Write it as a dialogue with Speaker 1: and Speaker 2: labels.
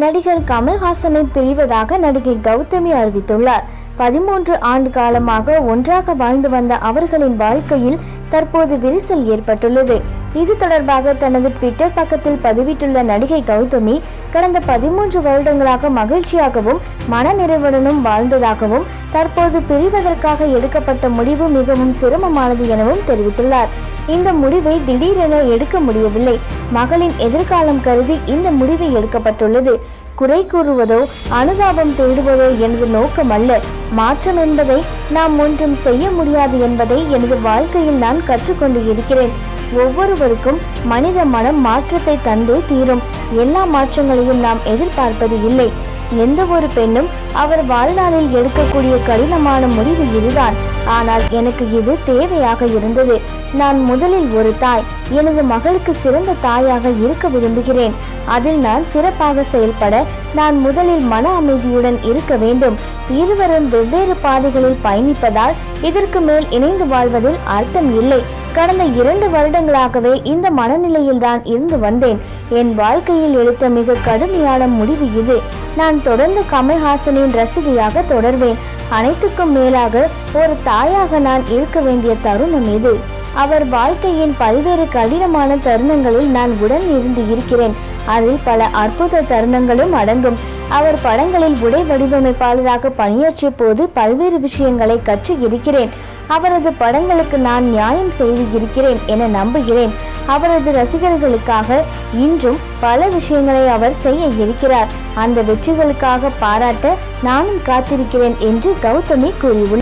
Speaker 1: நடிகர் கமல்ஹாசனை பிரிவதாக நடிகை கௌதமி அறிவித்துள்ளார். பதிமூன்று ஆண்டு காலமாக ஒன்றாக வாழ்ந்து வந்த அவர்களின் வாழ்க்கையில் தற்போது விரிசல் ஏற்பட்டுள்ளது. இது தொடர்பாக தனது ட்விட்டர் பக்கத்தில் பதிவிட்டுள்ள நடிகை கௌதமி கடந்த பதிமூன்று வருடங்களாக மகிழ்ச்சியாகவும் மனநிறைவுடனும் வாழ்ந்ததாகவும் தற்போது பிரிவதற்காக எடுக்கப்பட்ட முடிவு மிகவும் சிரமமானது எனவும் தெரிவித்துள்ளார். இந்த முடிவை திடீரென எடுக்க முடியவில்லை. மகளின் எதிர்காலம் கருதி இந்த முடிவு எடுக்கப்பட்டுள்ளது. குறை கூறுவதோ அனுதாபம் தேடுவதோ எனது நோக்கம் அல்ல. மாற்றம் என்பதை நாம் ஒன்றும் செய்ய முடியாது என்பதை எனது வாழ்க்கையில் நான் கற்றுக்கொண்டு இருக்கிறேன். ஒவ்வொருவருக்கும் மனித மனம் மாற்றத்தை தந்தே தீரும். எல்லா மாற்றங்களையும் நாம் எதிர்பார்ப்பது இல்லை. எந்த ஒரு பெண்ணும் அவர் வாழ்நாளில் எடுக்கக்கூடிய கடினமான முடிவு இதுதான். ஆனால் எனக்கு இது தேவையாக இருந்தது. நான் முதலில் ஒரு தாய். எனது மகளுக்கு சிறந்த தாயாக இருக்க விரும்புகிறேன். அதில் நான் சிறப்பாக செயல்பட நான் முதலில் மன அமைதியுடன் இருக்க வேண்டும். இருவரும் வெவ்வேறு பாதைகளில் பயணிப்பதால் இதற்கு மேல் இணைந்து வாழ்வதில் அர்த்தம் இல்லை. கடந்த இரண்டு வருடங்களாகவே இந்த மனநிலையில் தான் இருந்து வந்தேன். என் வாழ்க்கையில் எடுத்த மிக கடுமையான முடிவு இது. நான் தொடர்ந்து கமல்ஹாசனின் ரசிகையாக தொடர்வேன். அனைத்துக்கும் மேலாக ஒரு தாயாக நான் இருக்க வேண்டிய தருணம் இது. அவர் வாழ்க்கையின் பல்வேறு கடினமான தருணங்களில் நான் உடன் இருந்து இருக்கிறேன். அதில் பல அற்புத தருணங்களும் அடங்கும். அவர் படங்களில் உடை வடிவமைப்பாளராக பணியாற்றிய போது பல்வேறு விஷயங்களை கற்று இருக்கிறேன். அவரது படங்களுக்கு நான் நியாயம் செய்து இருக்கிறேன் என நம்புகிறேன். அவரது ரசிகர்களுக்காக இன்றும் பல விஷயங்களை அவர் செய்ய இருக்கிறார். அந்த வெற்றிகளுக்காக பாராட்ட நானும் காத்திருக்கிறேன் என்று கௌதமி கூறியுள்ளார்.